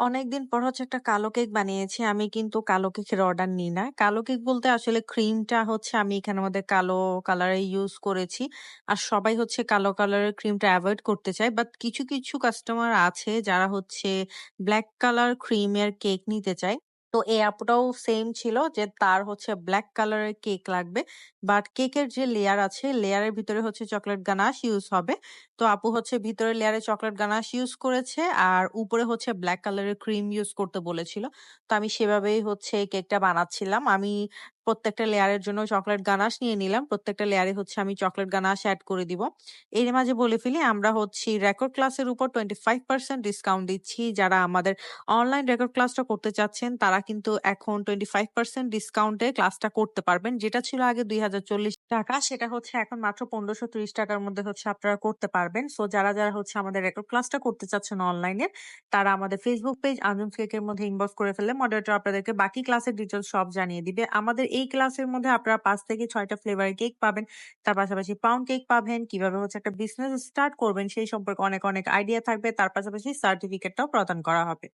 অনেকদিন পর হচ্ছে একটা কালো কেক বানিয়েছি। আমি কিন্তু কালো কেকের অর্ডার নিই না। কালো কেক বলতে আসলে ক্রিমটা হচ্ছে আমি এখানে আমাদের কালো কালারের ইউজ করেছি। আর সবাই হচ্ছে কালো কালারের ক্রিমটা অ্যাভয়েড করতে চায়। বাট কিছু, কিছু কাস্টমার আছে যারা হচ্ছে ব্ল্যাক কালার ক্রিমের কেক নিতে চায়। তো এই আপুটাও সেম ছিল যে তার হচ্ছে ব্ল্যাক কালারের কেক লাগবে। বাট কেকের যে লেয়ার আছে লেয়ারের ভিতরে হচ্ছে চকলেট গানাশ ইউজ হবে। তো আপু হচ্ছে ভিতরে লেয়ারে চকলেট গানাশ ইউজ করেছে আর উপরে হচ্ছে ব্ল্যাক কালারের ক্রিম ইউজ করতে বলেছিল। তো আমি সেভাবেই হচ্ছে কেকটা বানাচ্ছিলাম। আমি প্রত্যেকটা লেয়ারের জন্য চকলেট গানাশ নিয়ে নিলাম। প্রত্যেকটা লেয়ারে হচ্ছে আমি চকলেট গানাশ অ্যাড করে দিব। এর মাঝে বলে ফেলি আমরা হচ্ছে রেকর্ড ক্লাসের উপর 25% ডিসকাউন্ট দিচ্ছি। যারা আমাদের অনলাইন রেকর্ড ক্লাসটা করতে চাচ্ছেন তারা কিন্তু এখন 25% ডিসকাউন্টে ক্লাসটা করতে পারবেন। যেটা ছিল আগে ৳২০৪০ সেটা হচ্ছে এখন মাত্র ৳১৫৩০ টাকার মধ্যে হচ্ছে আপনারা করতে পারবেন। সো যারা, যারা হচ্ছে আমাদের রেকর্ড ক্লাসটা করতে চাচ্ছেন অনলাইনে তারা আমাদের ফেসবুক পেজ আঞ্জুমস কেকের মধ্যে ইনবক্স করে ফেললে মডারেটর আপনাদেরকে বাকি ক্লাসের ডিটেলস সব জানিয়ে দিবে। আমাদের এই ক্লাসের মধ্যে আপনারা পাঁচ থেকে ৬ টা ফ্লেভারের কেক পাবেন। তার পাশাপাশি পাউন্ড কেক পাবেন। কীভাবে হচ্ছে একটা বিজনেস স্টার্ট করবেন সেই সম্পর্কে অনেক, অনেক আইডিয়া থাকবে। তার পাশাপাশি সার্টিফিকেটটাও প্রদান করা হবে।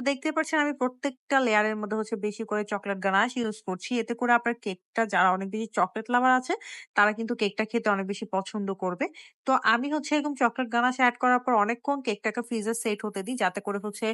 তো দেখতে পাচ্ছেন আমি প্রত্যেকটা লেয়ারের মধ্যে হচ্ছে বেশি করে চকলেট গানাশ ইউজ করছি। এতে করে আপনার কেকটা যারা অনেক বেশি চকলেট লাভার আছে তারা কিন্তু কেকটা খেতে অনেক বেশি পছন্দ করবে। তো আমি হচ্ছে এরকম চকলেট গানাশ এড করার পর অনেকক্ষণ কেকটাকে ফ্রিজে সেট হতে দিই যাতে করে হচ্ছে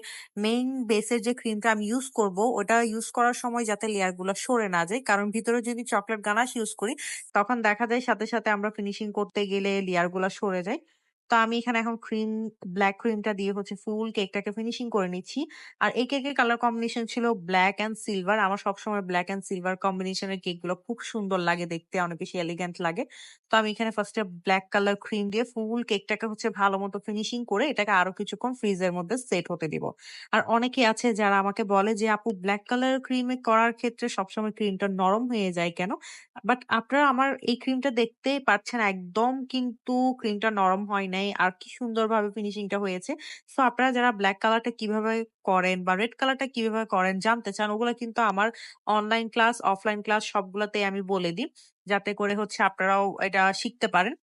মেইন বেসের যে ক্রিমটা আমি ইউজ করব ওটা ইউজ করার সময় যাতে লেয়ারগুলা সরে না যায়। কারণ ভিতরে যদি চকলেট গানাশ ইউজ করি তখন দেখা যায় সাথে, সাথে আমরা ফিনিশিং করতে গেলে লেয়ারগুলা সরে যায়। তো আমি এখানে এখন ক্রিম ব্লাক ক্রিমটা দিয়ে হচ্ছে ফুল কেকটাকে ফিনিশিং করে নিচ্ছি। আর এই কেকের কালার কম্বিনেশন ছিল ব্লাক অ্যান্ড সিলভার। আমার সবসময় ব্লাক অ্যান্ড সিলভার কম্বিনেশনের কেকগুলো খুব সুন্দর লাগে দেখতে, অনেক বেশি এলিগ্যান্ট লাগে। তো আমি এখানে ফার্স্টে ব্লাক কালার ক্রিম দিয়ে ফুল কেকটাকে হচ্ছে ভালো মতো ফিনিশিং করে এটাকে আরও কিছুক্ষণ ফ্রিজের মধ্যে সেট হতে দিব। আর অনেকে আছে যারা আমাকে বলে যে আপু ব্ল্যাক কালার ক্রিমে করার ক্ষেত্রে সবসময় ক্রিমটা নরম হয়ে যায় কেন? বাট আপনারা আমার এই ক্রিমটা দেখতেই পাচ্ছেন একদম কিন্তু ক্রিমটা নরম হয় নাই। আর কি সুন্দরভাবে ফিনিশিংটা হয়েছে। সো আপনারা যারা ব্ল্যাক কালারটা কীভাবে করেন বা রেড কালারটা কীভাবে করেন জানতে চান ওগুলো কিন্তু আমার অনলাইন ক্লাস, অফলাইন ক্লাস সবগুলোতেই আমি বলে দিই। যাতে করে হচ্ছে আপনারাও এটা শিখতে পারেন।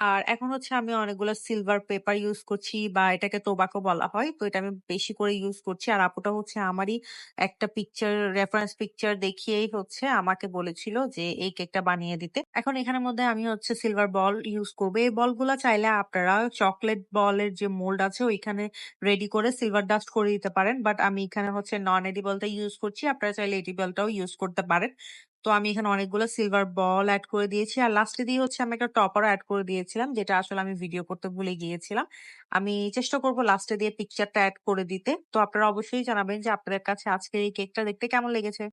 আর এখন হচ্ছে আমি অনেকগুলো সিলভার পেপার ইউজ করছি বা এটাকে টোবাকো বলা হয়। তো এটা আমি বেশি করে ইউজ করছি। আর আপুটা হচ্ছে আমারই একটা পিকচার রেফারেন্স পিকচার দেখিয়েই হচ্ছে আমাকে বলেছিল যে, এই কেকটা বানিয়ে দিতে। এখন এখানের মধ্যে আমি হচ্ছে সিলভার বল ইউজ করব। এই বলগুলা চাইলে আপনারা চকলেট বলের যে মোল্ড আছে, ওইখানে রেডি করে সিলভার ডাস্ট করে দিতে পারেন। বাট আমি এখানে হচ্ছে নন এডিবলটা ইউজ করছি। আপনারা চাইলে এডিবলটাও ইউজ করতে পারেন। তো আমি এখানে অনেকগুলো সিলভার বল অ্যাড করে দিয়েছি। আর লাস্টে দিয়ে হচ্ছে আমি একটা টপারও অ্যাড করে দিয়েছিলাম, যেটা আসলে আমি ভিডিও করতে ভুলে গিয়েছিলাম। আমি চেষ্টা করব লাস্টে দিয়ে পিকচারটা অ্যাড করে দিতে। তো আপনারা অবশ্যই জানাবেন যে আপনাদের কাছে আজকের এই কেকটা দেখতে কেমন লেগেছে?